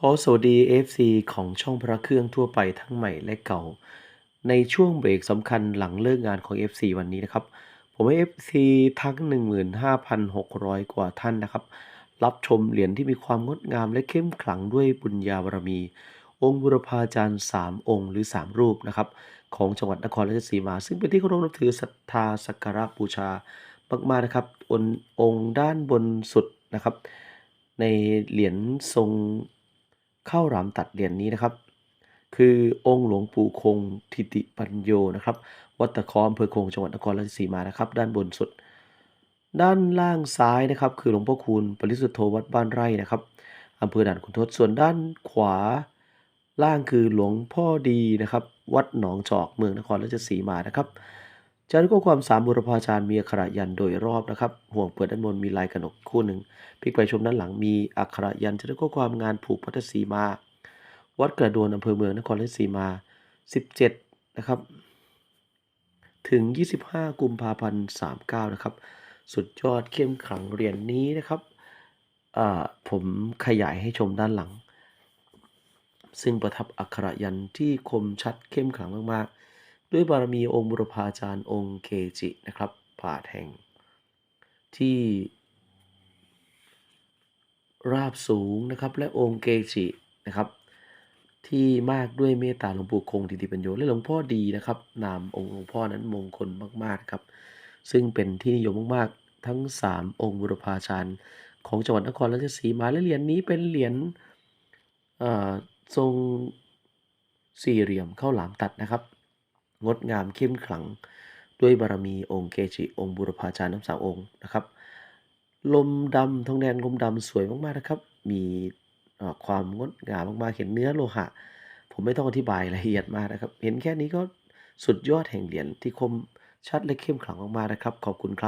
ขอสวัสดี FC ของช่องพระเครื่องทั่วไปทั้งใหม่และเก่า ในช่วงเบรกสำคัญหลังเลิกงานของ FC วันนี้นะครับ ผมให้ FC ทั้ง 15,600 กว่าท่านนะครับ รับชมเหรียญที่มีความงดงามและเข้มขลังด้วยบุญญาบารมี องค์บุรพาจารย์ 3 องค์หรือ 3 รูปนะครับ ของจังหวัดนครราชสีมา ซึ่งเป็นที่เคารพนับถือศรัทธาสักการะบูชามากๆนะครับองค์องค์ด้านบนสุดนะครับ ในเหรียญทรง ข้าวหลามตัดเหรียญนี้นะครับ คือองค์หลวงปู่คงทิติปัญโยนะครับ วัดตะคออำเภอคงจังหวัดนครราชสีมานะครับ ด้านบนสุด ด้านล่างซ้ายนะครับ คือหลวงพ่อคูณปริสุทธโธวัดบ้านไร่นะครับอำเภอด่านขุนทดส่วนด้านขวาล่างคือหลวงพ่อดีนะครับ วัดหนองจอกเมืองนครราชสีมานะครับ จากนั้นก็ความสามบุรพาจารย์มีอักขระยันโดยรอบนะครับ ห่วงเปิดด้านบนมีลายกระหนกคู่หนึ่งพลิกไปชมด้านหลังมีอักขระยันจากนั้นก็ความงานผูกพัทธสีมา วัดกระโดนอำเภอเมืองนครราชสีมา 17 นะครับ ถึง 25 กุมภาพันธ์39 นะครับ สุดยอดเข้มขลังเหรียญนนี้นะครับผมขยายให้ชมด้านหลัง ซึ่งประทับอักขระยันที่คมชัดเข้มขลังมากๆ ด้วยบารมีองค์บุรพาจารย์องค์เกจินะครับป่าแห่ง ที่ราบสูงนะครับและองค์เกจินะครับที่มากด้วยเมตตาหลวงปู่คงทิติปัญโยและหลวงพ่อดีนะครับนามองค์หลวงพ่อนั้นมงคลมากๆครับ ซึ่งเป็นที่นิยมมากๆ ทั้ง 3 องค์บุรพาจารย์ของจังหวัดนครราชสีมาและเหรียญนี้เป็นเหรียญทรงสี่เหลี่ยมเข้าหลามตัดนะครับ งดงามเข้มขลัง ด้วยบารมีองค์เกจิองค์บุรพาจารย์ทั้งสามองค์นะครับ ลมดำทองแดงลมดำสวยมากๆนะครับ มีความงดงามมากๆเห็นเนื้อโลหะ ผมไม่ต้องอธิบายละเอียดมากนะครับ เห็นแค่นี้ก็สุดยอดแห่งเหรียญที่คมชัดและเข้มขลังมากๆนะครับ ขอบคุณครับ